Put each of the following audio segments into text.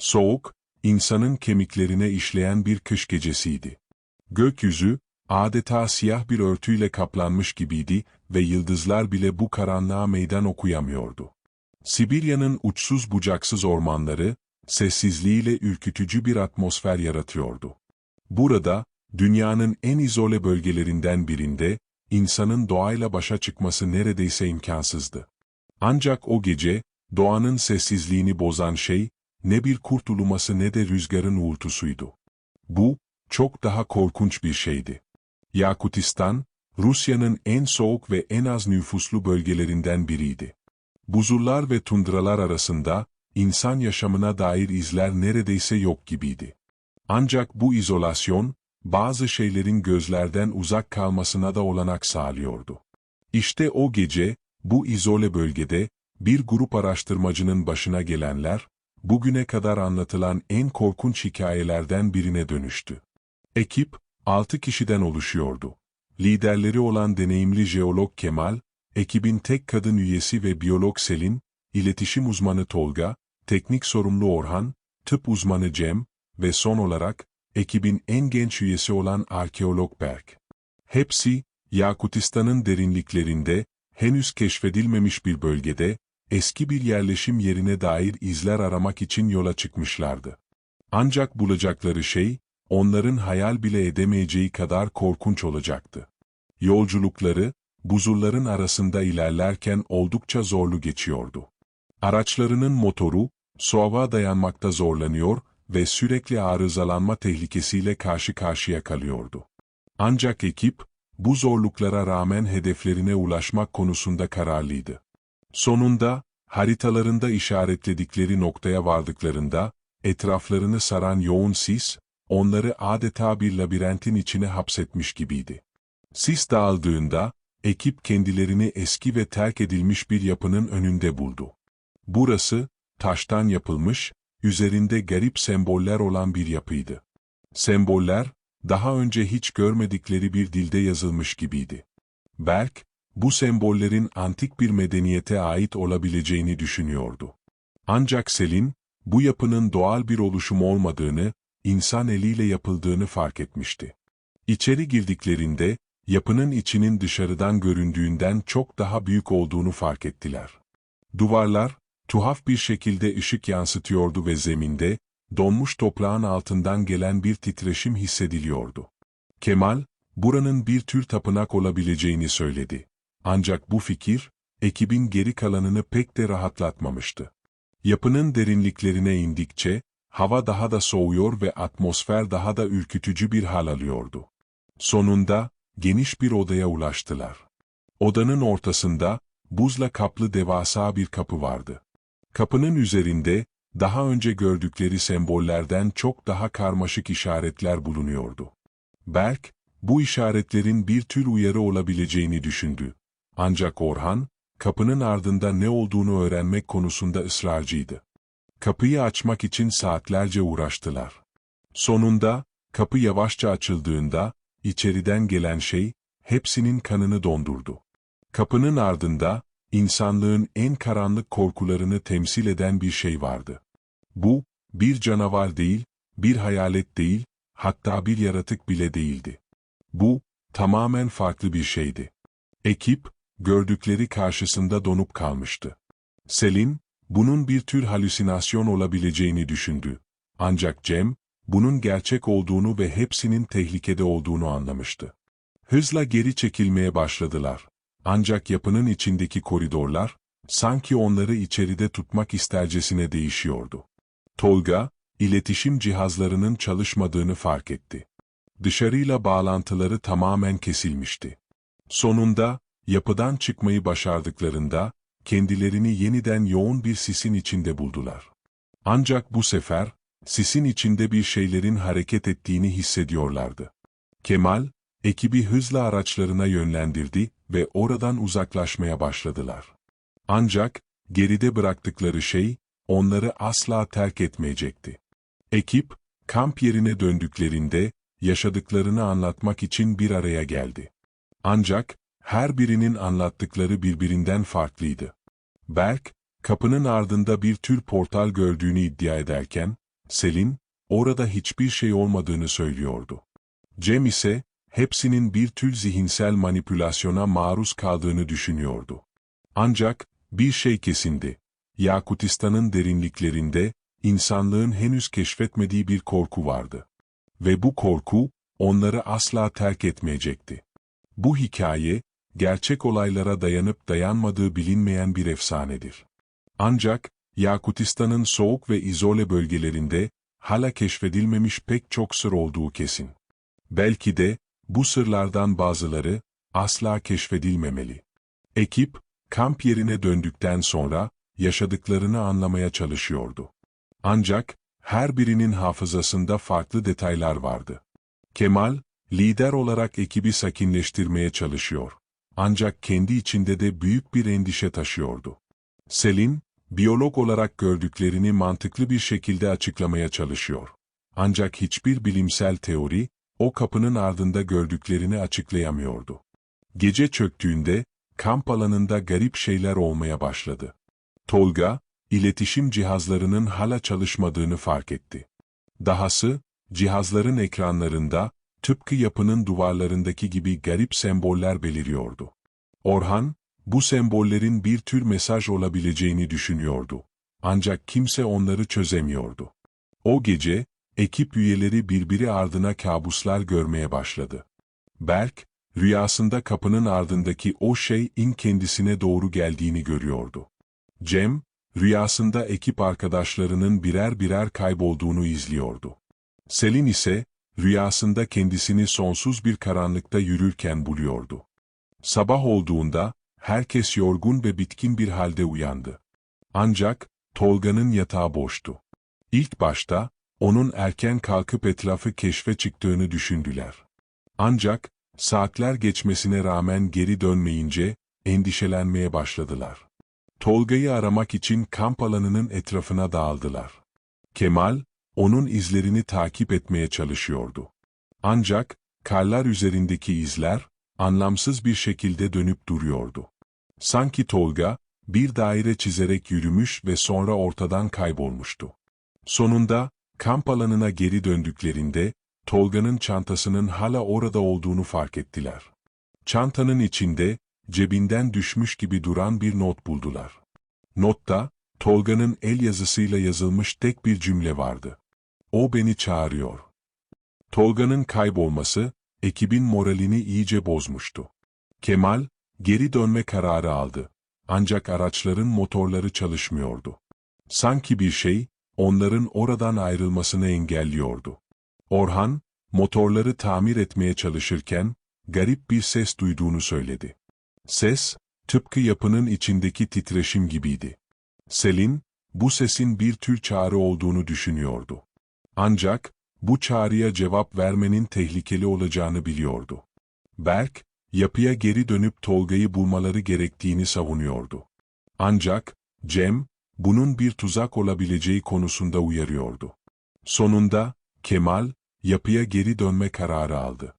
Soğuk, insanın kemiklerine işleyen bir kış gecesiydi. Gökyüzü, adeta siyah bir örtüyle kaplanmış gibiydi ve yıldızlar bile bu karanlığa meydan okuyamıyordu. Sibirya'nın uçsuz bucaksız ormanları, sessizliğiyle ürkütücü bir atmosfer yaratıyordu. Burada, dünyanın en izole bölgelerinden birinde, insanın doğayla başa çıkması neredeyse imkansızdı. Ancak o gece, doğanın sessizliğini bozan şey, ne bir kurt uluması ne de rüzgarın uğultusuydu. Bu, çok daha korkunç bir şeydi. Yakutistan, Rusya'nın en soğuk ve en az nüfuslu bölgelerinden biriydi. Buzullar ve tundralar arasında, insan yaşamına dair izler neredeyse yok gibiydi. Ancak bu izolasyon, bazı şeylerin gözlerden uzak kalmasına da olanak sağlıyordu. İşte o gece, bu izole bölgede, bir grup araştırmacının başına gelenler, bugüne kadar anlatılan en korkunç hikayelerden birine dönüştü. Ekip, altı kişiden oluşuyordu. Liderleri olan deneyimli jeolog Kemal, ekibin tek kadın üyesi ve biyolog Selin, iletişim uzmanı Tolga, teknik sorumlu Orhan, tıp uzmanı Cem ve son olarak, ekibin en genç üyesi olan arkeolog Berk. Hepsi, Yakutistan'ın derinliklerinde, henüz keşfedilmemiş bir bölgede, eski bir yerleşim yerine dair izler aramak için yola çıkmışlardı. Ancak bulacakları şey, onların hayal bile edemeyeceği kadar korkunç olacaktı. Yolculukları, buzulların arasında ilerlerken oldukça zorlu geçiyordu. Araçlarının motoru, soğuğa dayanmakta zorlanıyor ve sürekli arızalanma tehlikesiyle karşı karşıya kalıyordu. Ancak ekip, bu zorluklara rağmen hedeflerine ulaşmak konusunda kararlıydı. Sonunda, haritalarında işaretledikleri noktaya vardıklarında, etraflarını saran yoğun sis, onları adeta bir labirentin içine hapsetmiş gibiydi. Sis dağıldığında, ekip kendilerini eski ve terk edilmiş bir yapının önünde buldu. Burası, taştan yapılmış, üzerinde garip semboller olan bir yapıydı. Semboller, daha önce hiç görmedikleri bir dilde yazılmış gibiydi. Berk, bu sembollerin antik bir medeniyete ait olabileceğini düşünüyordu. Ancak Selin, bu yapının doğal bir oluşum olmadığını, insan eliyle yapıldığını fark etmişti. İçeri girdiklerinde, yapının içinin dışarıdan göründüğünden çok daha büyük olduğunu fark ettiler. Duvarlar, tuhaf bir şekilde ışık yansıtıyordu ve zeminde, donmuş toprağın altından gelen bir titreşim hissediliyordu. Kemal, buranın bir tür tapınak olabileceğini söyledi. Ancak bu fikir, ekibin geri kalanını pek de rahatlatmamıştı. Yapının derinliklerine indikçe, hava daha da soğuyor ve atmosfer daha da ürkütücü bir hal alıyordu. Sonunda, geniş bir odaya ulaştılar. Odanın ortasında, buzla kaplı devasa bir kapı vardı. Kapının üzerinde, daha önce gördükleri sembollerden çok daha karmaşık işaretler bulunuyordu. Berk, bu işaretlerin bir tür uyarı olabileceğini düşündü. Ancak Orhan, kapının ardında ne olduğunu öğrenmek konusunda ısrarcıydı. Kapıyı açmak için saatlerce uğraştılar. Sonunda, kapı yavaşça açıldığında, içeriden gelen şey, hepsinin kanını dondurdu. Kapının ardında, insanlığın en karanlık korkularını temsil eden bir şey vardı. Bu, bir canavar değil, bir hayalet değil, hatta bir yaratık bile değildi. Bu, tamamen farklı bir şeydi. Ekip, gördükleri karşısında donup kalmıştı. Selin, bunun bir tür halüsinasyon olabileceğini düşündü. Ancak Cem, bunun gerçek olduğunu ve hepsinin tehlikede olduğunu anlamıştı. Hızla geri çekilmeye başladılar. Ancak yapının içindeki koridorlar, sanki onları içeride tutmak istercesine değişiyordu. Tolga, iletişim cihazlarının çalışmadığını fark etti. Dışarıyla bağlantıları tamamen kesilmişti. Sonunda, yapıdan çıkmayı başardıklarında, kendilerini yeniden yoğun bir sisin içinde buldular. Ancak bu sefer, sisin içinde bir şeylerin hareket ettiğini hissediyorlardı. Kemal, ekibi hızla araçlarına yönlendirdi ve oradan uzaklaşmaya başladılar. Ancak, geride bıraktıkları şey, onları asla terk etmeyecekti. Ekip, kamp yerine döndüklerinde, yaşadıklarını anlatmak için bir araya geldi. Ancak, her birinin anlattıkları birbirinden farklıydı. Berk, kapının ardında bir tür portal gördüğünü iddia ederken, Selin, orada hiçbir şey olmadığını söylüyordu. Cem ise, hepsinin bir tür zihinsel manipülasyona maruz kaldığını düşünüyordu. Ancak, bir şey kesindi. Yakutistan'ın derinliklerinde, insanlığın henüz keşfetmediği bir korku vardı. Ve bu korku, onları asla terk etmeyecekti. Bu hikaye, gerçek olaylara dayanıp dayanmadığı bilinmeyen bir efsanedir. Ancak, Yakutistan'ın soğuk ve izole bölgelerinde, hala keşfedilmemiş pek çok sır olduğu kesin. Belki de, bu sırlardan bazıları, asla keşfedilmemeli. Ekip, kamp yerine döndükten sonra, yaşadıklarını anlamaya çalışıyordu. Ancak, her birinin hafızasında farklı detaylar vardı. Kemal, lider olarak ekibi sakinleştirmeye çalışıyor. Ancak kendi içinde de büyük bir endişe taşıyordu. Selin, biyolog olarak gördüklerini mantıklı bir şekilde açıklamaya çalışıyor. Ancak hiçbir bilimsel teori, o kapının ardında gördüklerini açıklayamıyordu. Gece çöktüğünde, kamp alanında garip şeyler olmaya başladı. Tolga, iletişim cihazlarının hala çalışmadığını fark etti. Dahası, cihazların ekranlarında, tıpkı yapının duvarlarındaki gibi garip semboller beliriyordu. Orhan, bu sembollerin bir tür mesaj olabileceğini düşünüyordu. Ancak kimse onları çözemiyordu. O gece, ekip üyeleri birbiri ardına kabuslar görmeye başladı. Berk, rüyasında kapının ardındaki o şeyin kendisine doğru geldiğini görüyordu. Cem, rüyasında ekip arkadaşlarının birer birer kaybolduğunu izliyordu. Selin ise, rüyasında kendisini sonsuz bir karanlıkta yürürken buluyordu. Sabah olduğunda, herkes yorgun ve bitkin bir halde uyandı. Ancak, Tolga'nın yatağı boştu. İlk başta, onun erken kalkıp etrafı keşfe çıktığını düşündüler. Ancak, saatler geçmesine rağmen geri dönmeyince, endişelenmeye başladılar. Tolga'yı aramak için kamp alanının etrafına dağıldılar. Kemal, onun izlerini takip etmeye çalışıyordu. Ancak, karlar üzerindeki izler, anlamsız bir şekilde dönüp duruyordu. Sanki Tolga, bir daire çizerek yürümüş ve sonra ortadan kaybolmuştu. Sonunda, kamp alanına geri döndüklerinde, Tolga'nın çantasının hala orada olduğunu fark ettiler. Çantanın içinde, cebinden düşmüş gibi duran bir not buldular. Notta, Tolga'nın el yazısıyla yazılmış tek bir cümle vardı. O beni çağırıyor. Tolga'nın kaybolması, ekibin moralini iyice bozmuştu. Kemal, geri dönme kararı aldı. Ancak araçların motorları çalışmıyordu. Sanki bir şey, onların oradan ayrılmasını engelliyordu. Orhan, motorları tamir etmeye çalışırken, garip bir ses duyduğunu söyledi. Ses, tıpkı yapının içindeki titreşim gibiydi. Selin, bu sesin bir tür çağrı olduğunu düşünüyordu. Ancak, bu çağrıya cevap vermenin tehlikeli olacağını biliyordu. Berk, yapıya geri dönüp Tolga'yı bulmaları gerektiğini savunuyordu. Ancak, Cem, bunun bir tuzak olabileceği konusunda uyarıyordu. Sonunda, Kemal, yapıya geri dönme kararı aldı.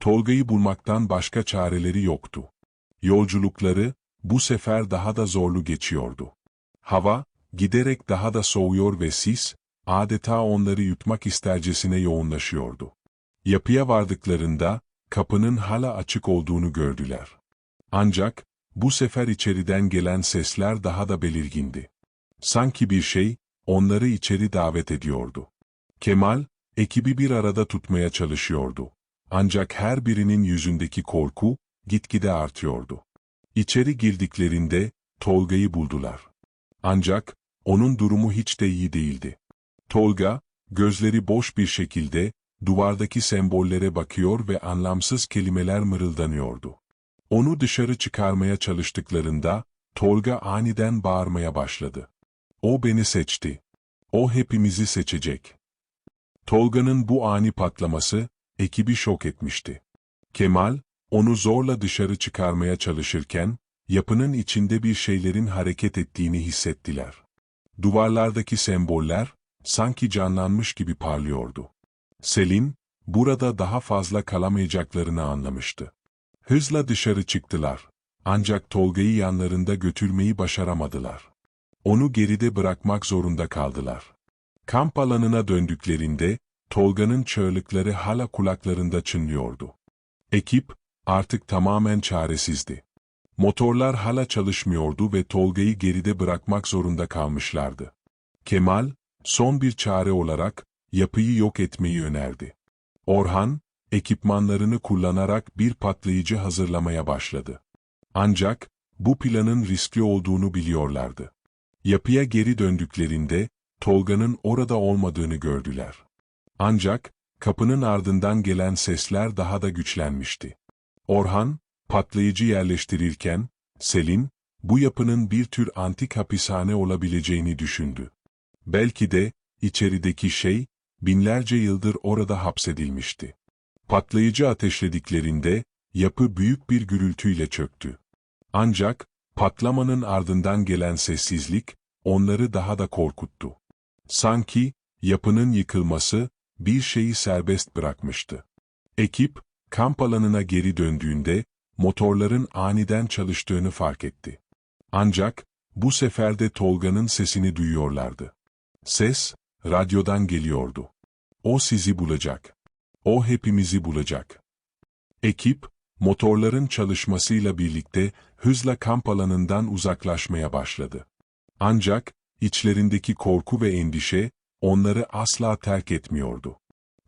Tolga'yı bulmaktan başka çareleri yoktu. Yolculukları, bu sefer daha da zorlu geçiyordu. Hava, giderek daha da soğuyor ve sis, adeta onları yutmak istercesine yoğunlaşıyordu. Yapıya vardıklarında, kapının hala açık olduğunu gördüler. Ancak, bu sefer içeriden gelen sesler daha da belirgindi. Sanki bir şey, onları içeri davet ediyordu. Kemal, ekibi bir arada tutmaya çalışıyordu. Ancak her birinin yüzündeki korku, gitgide artıyordu. İçeri girdiklerinde, Tolga'yı buldular. Ancak, onun durumu hiç de iyi değildi. Tolga, gözleri boş bir şekilde, duvardaki sembollere bakıyor ve anlamsız kelimeler mırıldanıyordu. Onu dışarı çıkarmaya çalıştıklarında, Tolga aniden bağırmaya başladı. O beni seçti. O hepimizi seçecek. Tolga'nın bu ani patlaması, ekibi şok etmişti. Kemal, onu zorla dışarı çıkarmaya çalışırken, yapının içinde bir şeylerin hareket ettiğini hissettiler. Duvarlardaki semboller, sanki canlanmış gibi parlıyordu. Selin, burada daha fazla kalamayacaklarını anlamıştı. Hızla dışarı çıktılar. Ancak Tolga'yı yanlarında götürmeyi başaramadılar. Onu geride bırakmak zorunda kaldılar. Kamp alanına döndüklerinde, Tolga'nın çığlıkları hala kulaklarında çınlıyordu. Ekip, artık tamamen çaresizdi. Motorlar hala çalışmıyordu ve Tolga'yı geride bırakmak zorunda kalmışlardı. Kemal, son bir çare olarak, yapıyı yok etmeyi önerdi. Orhan, ekipmanlarını kullanarak bir patlayıcı hazırlamaya başladı. Ancak, bu planın riskli olduğunu biliyorlardı. Yapıya geri döndüklerinde, Tolga'nın orada olmadığını gördüler. Ancak, kapının ardından gelen sesler daha da güçlenmişti. Orhan, patlayıcı yerleştirirken, Selin, bu yapının bir tür antik hapishane olabileceğini düşündü. Belki de, içerideki şey, binlerce yıldır orada hapsedilmişti. Patlayıcı ateşlediklerinde, yapı büyük bir gürültüyle çöktü. Ancak, patlamanın ardından gelen sessizlik, onları daha da korkuttu. Sanki, yapının yıkılması, bir şeyi serbest bırakmıştı. Ekip, kamp alanına geri döndüğünde, motorların aniden çalıştığını fark etti. Ancak, bu sefer de Tolga'nın sesini duyuyorlardı. Ses, radyodan geliyordu. O sizi bulacak. O hepimizi bulacak. Ekip, motorların çalışmasıyla birlikte hızla kamp alanından uzaklaşmaya başladı. Ancak, içlerindeki korku ve endişe, onları asla terk etmiyordu.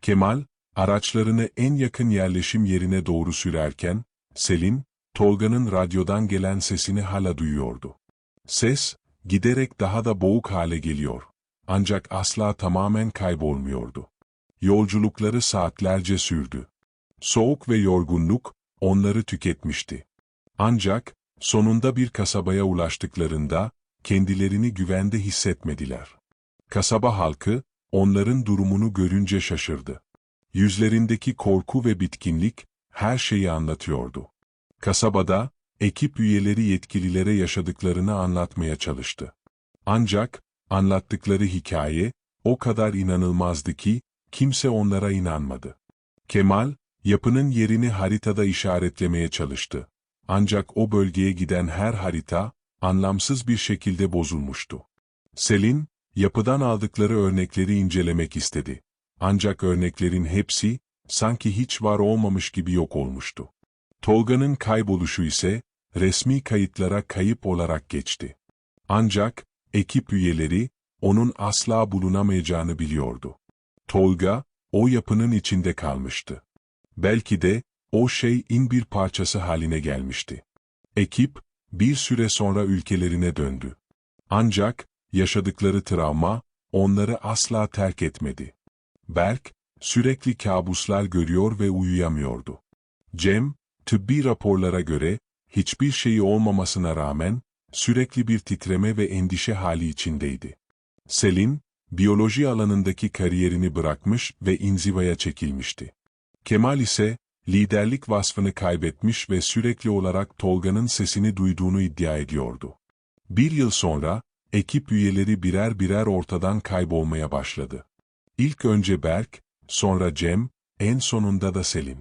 Kemal, araçlarını en yakın yerleşim yerine doğru sürerken, Selin, Tolga'nın radyodan gelen sesini hala duyuyordu. Ses, giderek daha da boğuk hale geliyor. Ancak asla tamamen kaybolmuyordu. Yolculukları saatlerce sürdü. Soğuk ve yorgunluk, onları tüketmişti. Ancak, sonunda bir kasabaya ulaştıklarında, kendilerini güvende hissetmediler. Kasaba halkı, onların durumunu görünce şaşırdı. Yüzlerindeki korku ve bitkinlik, her şeyi anlatıyordu. Kasabada, ekip üyeleri yetkililere yaşadıklarını anlatmaya çalıştı. Ancak, anlattıkları hikaye, o kadar inanılmazdı ki, kimse onlara inanmadı. Kemal, yapının yerini haritada işaretlemeye çalıştı. Ancak o bölgeye giden her harita, anlamsız bir şekilde bozulmuştu. Selin, yapıdan aldıkları örnekleri incelemek istedi. Ancak örneklerin hepsi, sanki hiç var olmamış gibi yok olmuştu. Tolga'nın kayboluşu ise, resmi kayıtlara kayıp olarak geçti. Ancak, ekip üyeleri, onun asla bulunamayacağını biliyordu. Tolga, o yapının içinde kalmıştı. Belki de, o şeyin bir parçası haline gelmişti. Ekip, bir süre sonra ülkelerine döndü. Ancak, yaşadıkları travma, onları asla terk etmedi. Berk, sürekli kabuslar görüyor ve uyuyamıyordu. Cem, tıbbi raporlara göre, hiçbir şeyi olmamasına rağmen, sürekli bir titreme ve endişe hali içindeydi. Selin, biyoloji alanındaki kariyerini bırakmış ve inzivaya çekilmişti. Kemal ise, liderlik vasfını kaybetmiş ve sürekli olarak Tolga'nın sesini duyduğunu iddia ediyordu. Bir yıl sonra, ekip üyeleri birer birer ortadan kaybolmaya başladı. İlk önce Berk, sonra Cem, en sonunda da Selim.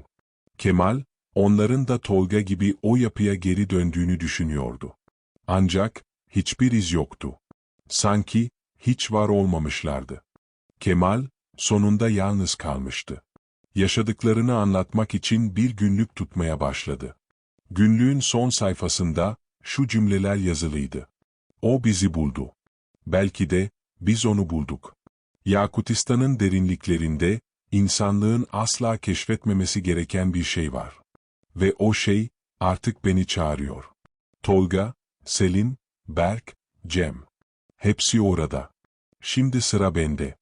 Kemal, onların da Tolga gibi o yapıya geri döndüğünü düşünüyordu. Ancak, hiçbir iz yoktu. Sanki, hiç var olmamışlardı. Kemal, sonunda yalnız kalmıştı. Yaşadıklarını anlatmak için bir günlük tutmaya başladı. Günlüğün son sayfasında, şu cümleler yazılıydı. O bizi buldu. Belki de, biz onu bulduk. Yakutistan'ın derinliklerinde, insanlığın asla keşfetmemesi gereken bir şey var. Ve o şey, artık beni çağırıyor. Tolga, Selin, Berk, Cem. Hepsi orada. Şimdi sıra bende.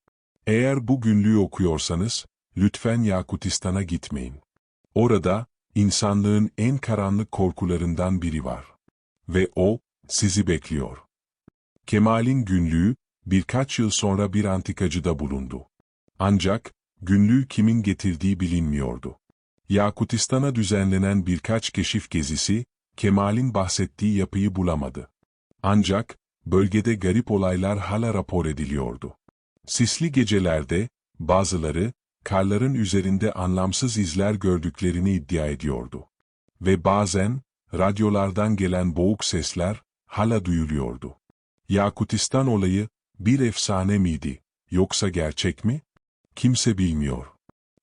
Eğer bu günlüğü okuyorsanız, lütfen Yakutistan'a gitmeyin. Orada, insanlığın en karanlık korkularından biri var. Ve o, sizi bekliyor. Kemal'in günlüğü, birkaç yıl sonra bir antikacıda bulundu. Ancak, günlüğü kimin getirdiği bilinmiyordu. Yakutistan'a düzenlenen birkaç keşif gezisi, Kemal'in bahsettiği yapıyı bulamadı. Ancak, bölgede garip olaylar hala rapor ediliyordu. Sisli gecelerde, bazıları, karların üzerinde anlamsız izler gördüklerini iddia ediyordu. Ve bazen, radyolardan gelen boğuk sesler, hala duyuluyordu. Yakutistan olayı, bir efsane miydi, Yoksa gerçek mi? Kimse bilmiyor.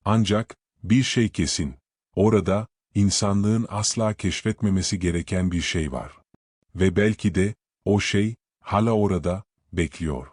Ancak, bir şey kesin. Orada, insanlığın asla keşfetmemesi gereken bir şey var. Ve belki de, o şey, hala orada, bekliyor.